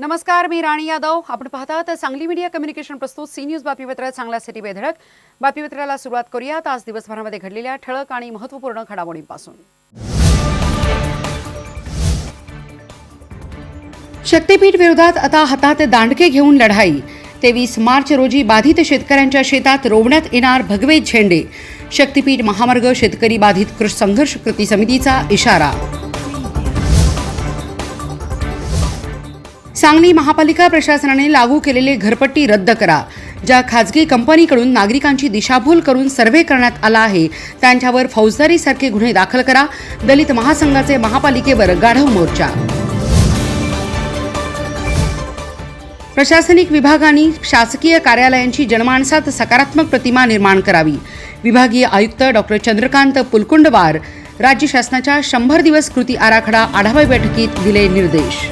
नमस्कार मी राणी यादव. आपण पाहतात सांगली मीडिया कम्युनिकेशन प्रस्तुत सी न्यूज बातमीपत्र चांगल्यासाठी बेधडक. बातमीपत्राला सुरुवात करूयात. आज दिवसभरामध्ये घडलेल्या ठळक आणि महत्त्वपूर्ण घडामोडींपासून. शक्तीपीठ विरोधात आता हातात दांडके घेऊन लढाई. तेवीस मार्च रोजी बाधित शेतकऱ्यांच्या शेतात रोवण्यात येणार भगवे झेंडे. शक्तीपीठ महामार्ग शेतकरी बाधित संघर्ष कृती समितीचा इशारा. सांगली महापालिका प्रशासनाने लागू केलेले घरपट्टी रद्द करा ज्या खाजगी कंपनीकडून नागरिकांची दिशाभूल करून सर्व्हे करण्यात आला आहे त्यांच्यावर फौजदारीसारखे गुन्हे दाखल करा दलित महासंघाचे महापालिकेवर गाढव मोर्चा. प्रशासनिक विभागांनी शासकीय कार्यालयांची जनमानसात सकारात्मक प्रतिमा निर्माण करावी. विभागीय आयुक्त डॉक्टर चंद्रकांत पुलकुंडवार राज्य शासनाच्या शंभर दिवस कृती आराखडा आढावा बैठकीत दिले निर्देश.